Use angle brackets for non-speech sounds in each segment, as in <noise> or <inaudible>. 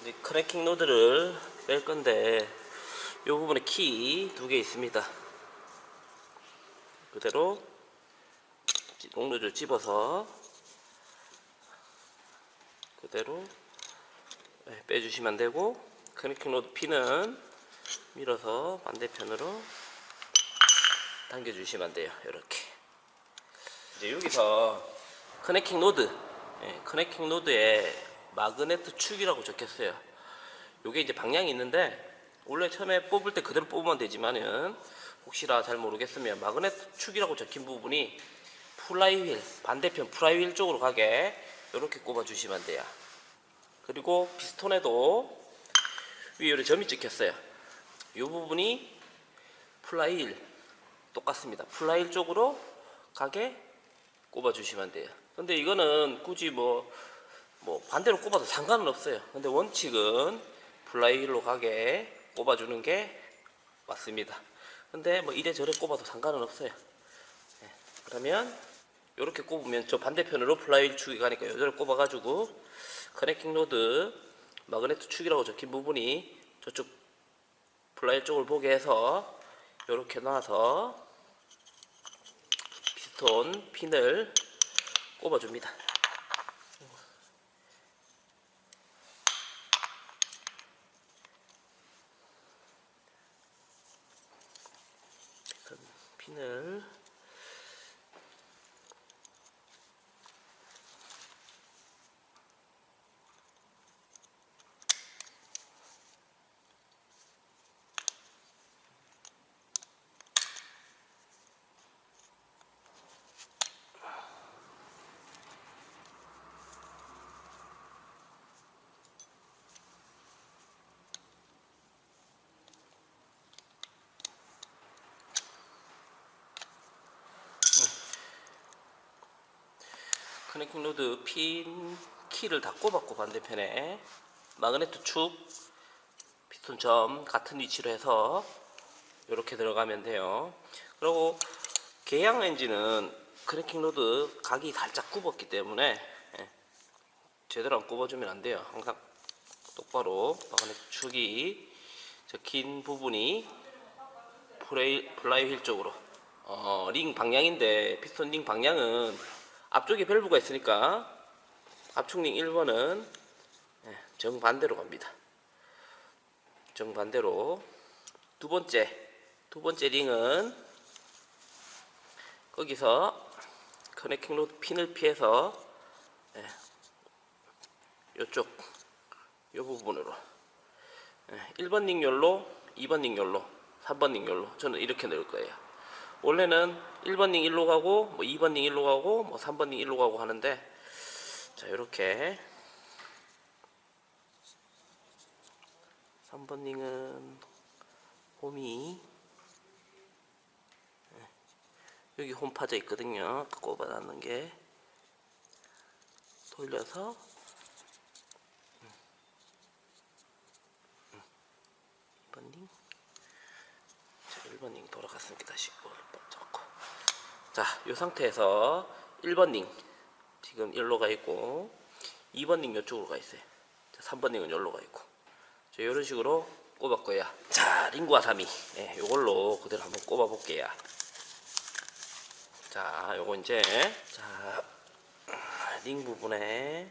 이제 크래킹 노드를 뺄 건데 이 부분에 키 두 개 있습니다. 그대로 옥루를 집어서 그대로 네, 빼주시면 되고 커넥팅 로드 핀은 밀어서 반대편으로 당겨주시면 돼요. 이렇게 이제 여기서 커넥팅 노드 예, 커넥팅 노드에 마그네트 축이라고 적혔어요. 요게 이제 방향이 있는데 원래 처음에 뽑을 때 그대로 뽑으면 되지만은 혹시나 잘 모르겠으면 마그네트 축이라고 적힌 부분이 플라이휠 반대편 플라이휠 쪽으로 가게 이렇게 꼽아 주시면 돼요. 그리고 피스톤에도 위에 이렇게 점이 찍혔어요. 이 부분이 플라이휠 똑같습니다. 플라이휠 쪽으로 가게 꼽아 주시면 돼요. 근데 이거는 굳이 뭐, 뭐 반대로 꼽아도 상관은 없어요. 근데 원칙은 플라이휠로 가게 꼽아주는 게 맞습니다. 근데 뭐 이래저래 꼽아도 상관은 없어요. 네, 그러면 이렇게 꼽으면 저 반대편으로 플라이휠 축이 가니까 여기를 꼽아가지고 커넥팅 로드 마그네트 축이라고 적힌 부분이 저쪽 플라이휠 쪽을 보게 해서 이렇게 놔서 피스톤 핀을 꼽아줍니다. 피스톤 핀을 커넥팅 로드 핀 키를 다 꼽았고 반대편에 마그네트 축 피스톤 점 같은 위치로 해서 이렇게 들어가면 돼요. 그리고 개양 엔진은 커넥팅 로드 각이 살짝 굽었기 때문에 예, 제대로 안 꼽아주면 안 돼요. 항상 똑바로 마그네트 축이 적힌 부분이 플레이, 플라이 휠 쪽으로 어, 링 방향인데 피스톤 링 방향은 앞쪽에 밸브가 있으니까 압축 링 1번은 예, 정반대로 갑니다. 정반대로 두 번째 두 번째 링은 거기서 커넥팅 로드 핀을 피해서 예, 요쪽 요 부분으로 예, 1번 링열로 2번 링열로 3번 링열로 저는 이렇게 넣을 거예요. 원래는 1번 링 1로 가고 뭐 2번 링 1로 가고 뭐 3번 링 1로 가고 하는데 자 이렇게. 3번 링은 홈이. 예, 여기 홈 파져 있거든요. 그 꼽아놨는 게. 돌려서. 음. 음. 2번 링 자, 1번 링 돌아갔으니까 다시 볼 잡고 자, 이 상태에서 1번 링 지금 여기로 가 있고 2번 링 이쪽으로 가 있어요. 자, 3번 링은 여기로 가 있고 자, 이런 식으로 꼽았고요. 자, 링과 3이 예, 요걸로 그대로 한번 꼽아 볼게요. 자, 요거 이제 자, 링 부분에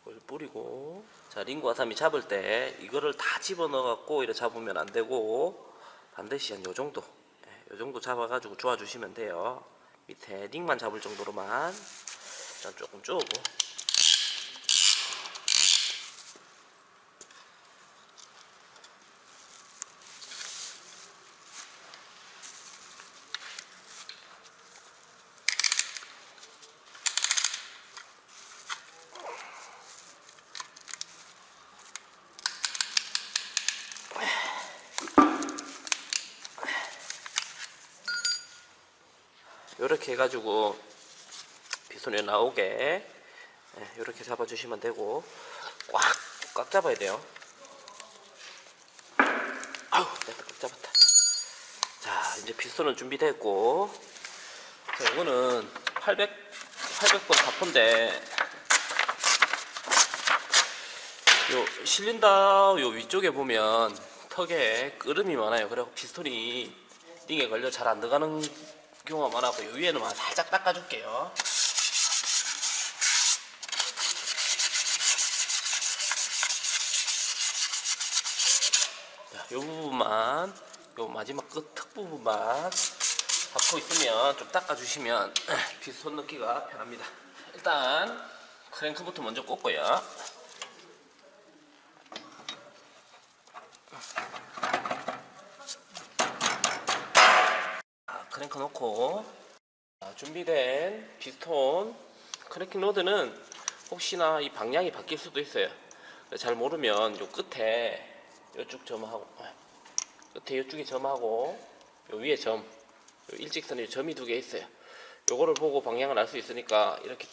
이걸 뿌리고 자 링과 3이 잡을 때 이거를 다 집어넣어 갖고 이렇게 잡으면 안 되고 반드시 한 요 정도 예, 요 정도 잡아 가지고 조아 주시면 돼요. 밑에 링만 잡을 정도로만. 일단 조금 쪼고 이렇게 해가지고 비손이 나오게 이렇게 잡아주시면 되고 꽉 꽉 잡아야 돼요. 아우 됐다 꽉 잡았다. 자 이제 피스톤은 준비됐고 자 이거는 800 800번 가포인데 요 실린더 요 위쪽에 보면 턱에 끄름이 많아요. 그래서 피스톤이 링에 걸려 잘 안 들어가는 경우가 많아서 요 위에는 살짝 닦아줄게요. 자, 요 부분만 요 마지막 끝 턱 부분만 닫고 있으면 좀 닦아주시면 <clears throat> 피스톤 넣기가 편합니다. 일단 크랭크부터 먼저 꽂고요. 자, 크랭크 자, 준비된 피스톤 크랭킹 로드는 혹시나 이 방향이 바뀔 수도 있어요. 잘 모르면 요 끝에 요쪽 점하고 아, 끝에 요쪽에 점하고 요 위에 점, 요 일직선에 점이 두 개 있어요. 요거를 보고 방향을 알 수 있으니까 이렇게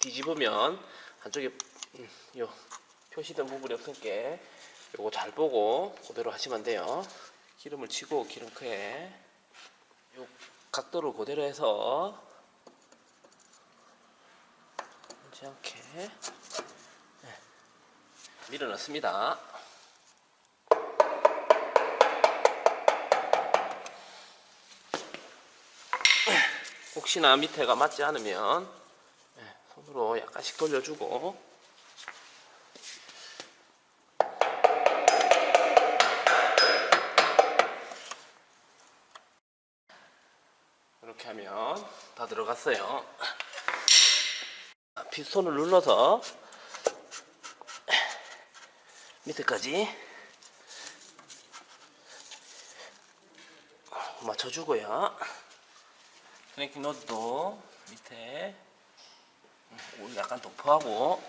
뒤집으면 한쪽에 음, 요 표시된 부분이 없을게 요거 잘 보고 그대로 하시면 돼요. 기름을 치고 기름크에 요 각도를 그대로 해서 하지 않게. 네, 밀어 넣습니다. 혹시나 밑에가 맞지 않으면 네, 손으로 약간씩 돌려주고 다 들어갔어요. 피스톤을 눌러서 밑에까지 맞춰주고요. 크랭킹 노드도 밑에 음, 약간 도포하고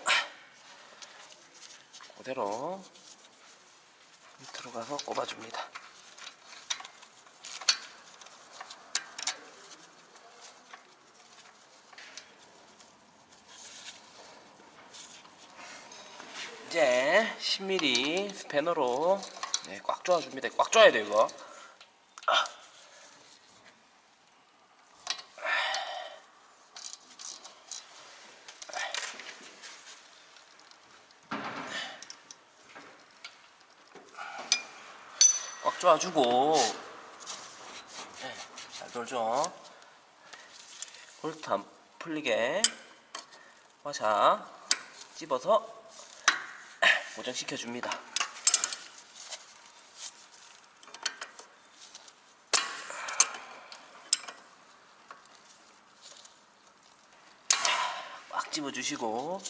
그대로 밑으로 가서 꼽아줍니다. 이제 10mm 스패너로 네, 꽉 조아줍니다. 꽉 조아야 돼요 이거. 꽉 조아주고 네, 잘 돌죠. 볼트 안 풀리게 화샤 집어서 고정시켜 줍니다. 꽉 집어 주시고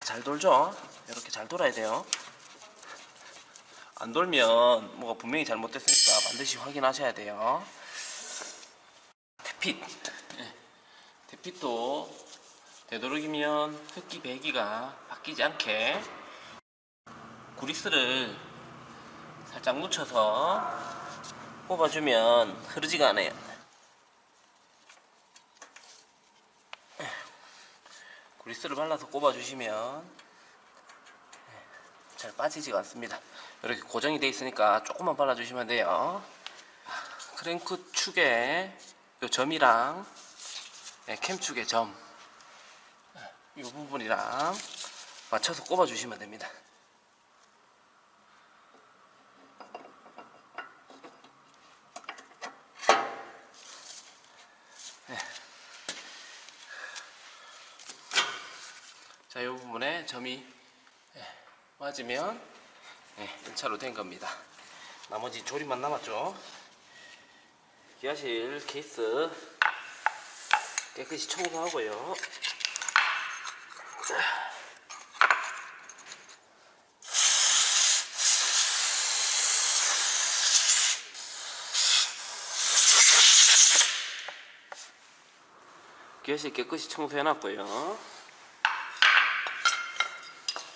잘 돌죠? 이렇게 잘 돌아야 돼요. 안 돌면 뭐가 분명히 잘못됐으니까 반드시 확인하셔야 돼요. 태핏. 예. 태핏도 되도록이면 흡기 배기가 바뀌지 않게 구리스를 살짝 묻혀서 뽑아주면 흐르지가 않아요. 구리스를 발라서 꼽아주시면 잘 빠지지가 않습니다. 이렇게 고정이 되어 있으니까 조금만 발라주시면 돼요. 크랭크 요 점이랑 네, 캠 축의 점, 이 부분이랑 맞춰서 꼽아주시면 됩니다. 부분에 점이 예, 맞으면 예, 1차로 된 겁니다. 나머지 조립만 남았죠. 기아실 케이스 깨끗이 청소하고요. 기아실 깨끗이 청소해놨고요.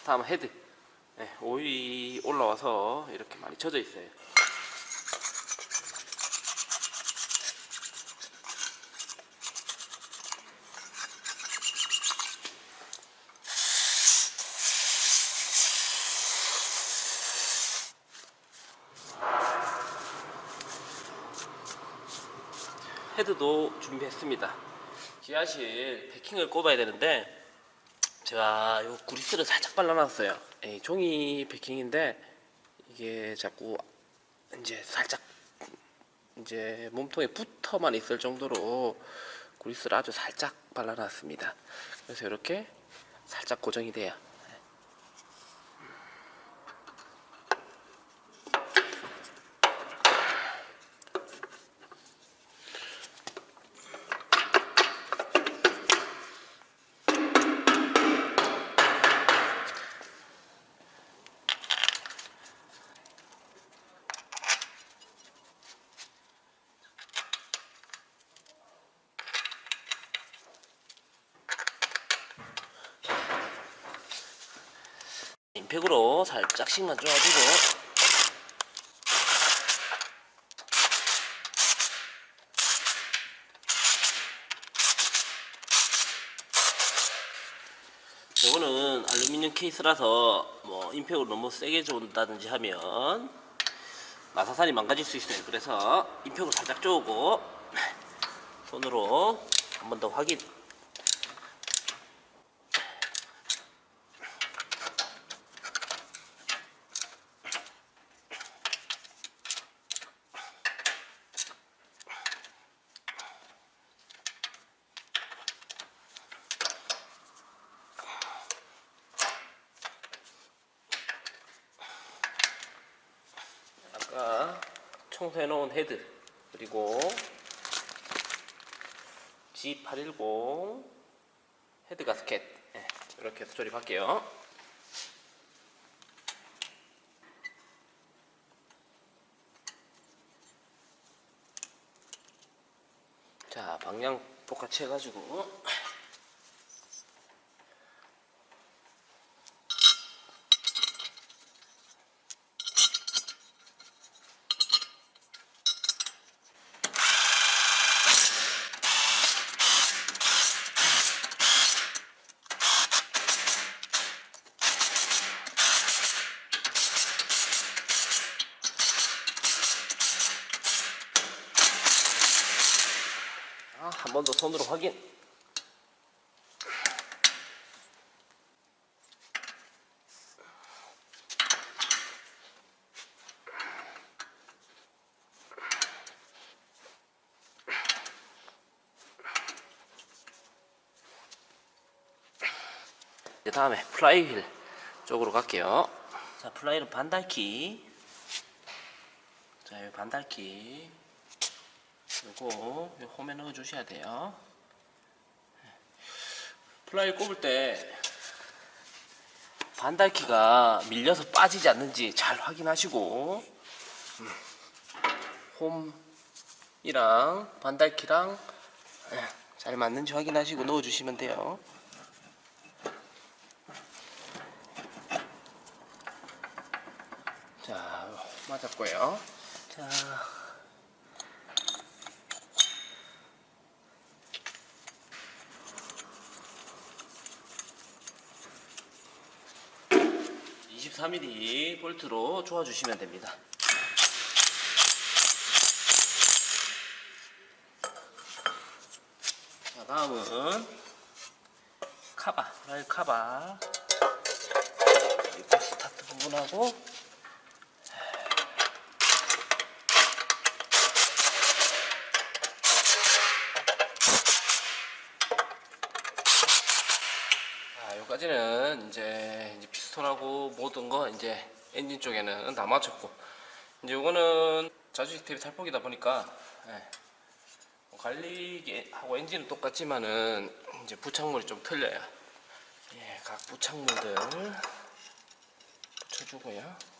다음 헤드. 네, 오일이 올라와서 이렇게 많이 젖어 있어요. 헤드도 준비했습니다. 기아실 패킹을 꼽아야 되는데 제가 요 구리스를 살짝 발라놨어요. 이 종이 패킹인데 이게 자꾸 이제 살짝 이제 몸통에 붙어만 있을 정도로 구리스를 아주 살짝 발라놨습니다. 그래서 이렇게 살짝 고정이 돼요. 팩으로 살짝씩만 쪼아주고 이거는 알루미늄 케이스라서 뭐 임팩으로 너무 세게 준다든지 하면 마사살이 망가질 수 있어요. 그래서 임팩으로 살짝 쪼고 손으로 한 번 더 확인. 아까 청소해 놓은 헤드 그리고 G810 헤드 가스켓 네, 이렇게 해서 조립할게요. 자 방향 똑같이 해가지고 한 번 더 손으로 확인. 이제 다음에 플라이 휠 쪽으로 갈게요. 자, 플라이는 반달키. 자, 여기 반달키. 요거 요 홈에 넣어 주셔야 돼요. 플라이 꼽을 때 반달키가 밀려서 빠지지 않는지 잘 확인하시고 음, 홈이랑 반달키랑 예, 잘 맞는지 확인하시고 넣어 주시면 돼요. 자, 맞았고요. 자, 이 24mm 볼트로 조아주시면 됩니다. 자, 다음은 카바, 라일 카바. 이거 스타트 부분하고 자, 여기까지는 이제 피스톤하고 모든 거 이제 엔진 쪽에는 다 맞췄고 이제 이거는 자주식 테이프 살포기다 보니까 예, 뭐 관리하고 엔진은 똑같지만은 이제 부착물이 좀 틀려요. 예, 각 부착물들 붙여주고요.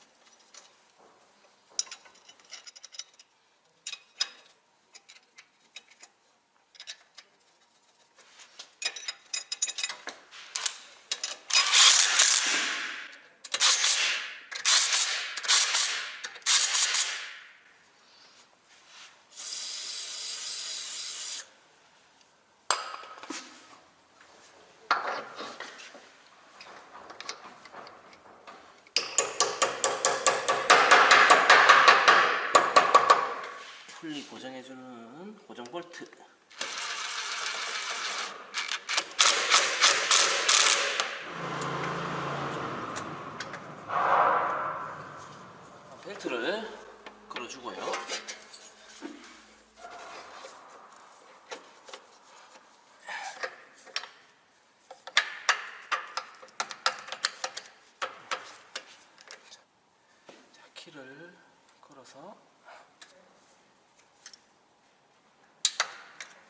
풀리 고정해주는 고정 볼트. 벨트를 끌어주고요. 자, 키를 끌어서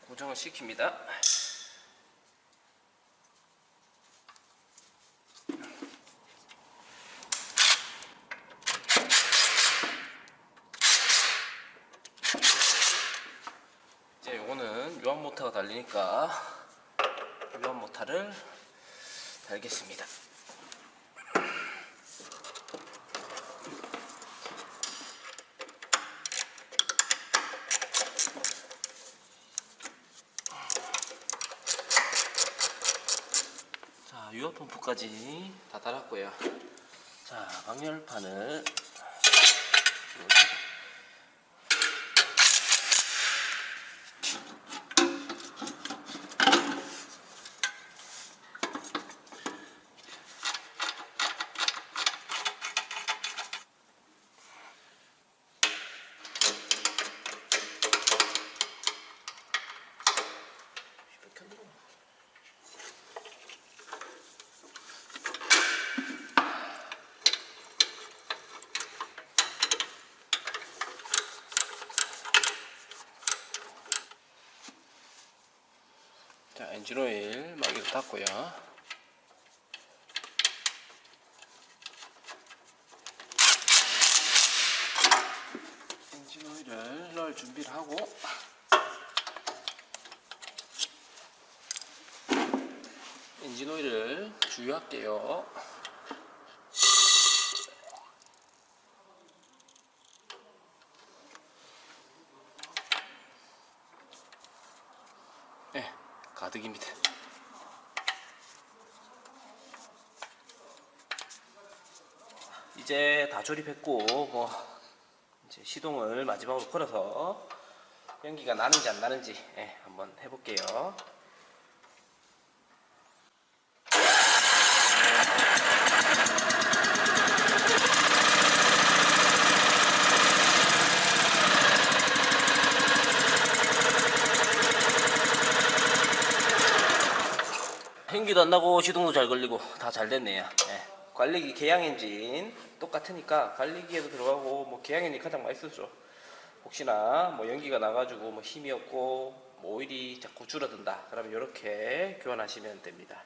고정을 시킵니다. 이제 요거는 유압 모터가 달리니까 유압 모터를 달겠습니다. 자, 펌프까지 다 달았고요. 자, 방열판을 엔진 오일 마개도 닦고요. 엔진 오일을 넣을 준비를 하고 엔진 오일을 주유할게요. 네, 가득입니다. 이제 다 조립했고 뭐 이제 시동을 마지막으로 걸어서 연기가 나는지 안 나는지 예, 한번 해볼게요. 행기도 안 나고 시동도 잘 걸리고 다 잘 됐네요. 예. 관리기 개양 엔진 똑같으니까 관리기에도 들어가고 뭐 개양 엔진 가장 쓰죠. 혹시나 뭐 연기가 나가지고 뭐 힘이 없고 뭐 오일이 자꾸 줄어든다. 그러면 이렇게 교환하시면 됩니다.